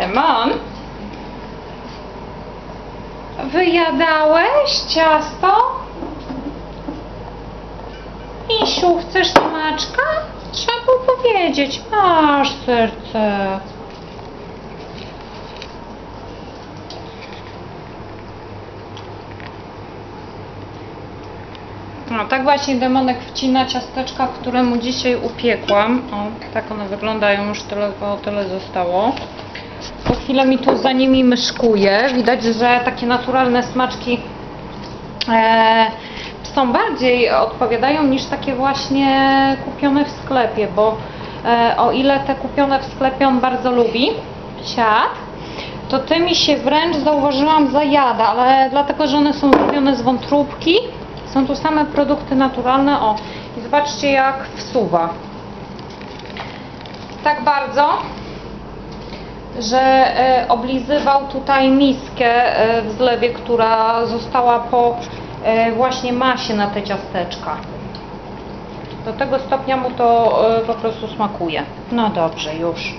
Demon? Wyjadałeś ciasto? Misiu, chcesz smaczka? Trzeba powiedzieć. Masz serce. No, tak właśnie demonek wcina ciasteczka, które mu dzisiaj upiekłam. O, tak one wyglądają, już tyle, o tyle zostało. Po chwilę mi tu za nimi myszkuje. Widać, że takie naturalne smaczki e, są bardziej odpowiadają niż takie właśnie kupione w sklepie, bo e, o ile te kupione w sklepie on bardzo lubi, siad, to tymi się wręcz zauważyłam zajada, ale dlatego, że one są zrobione z wątróbki, są tu same produkty naturalne, o i zobaczcie jak wsuwa. Tak bardzo, że e, oblizywał tutaj miskę e, w zlewie, która została po e, właśnie masie na te ciasteczka. Do tego stopnia mu to po prostu smakuje. No dobrze, już.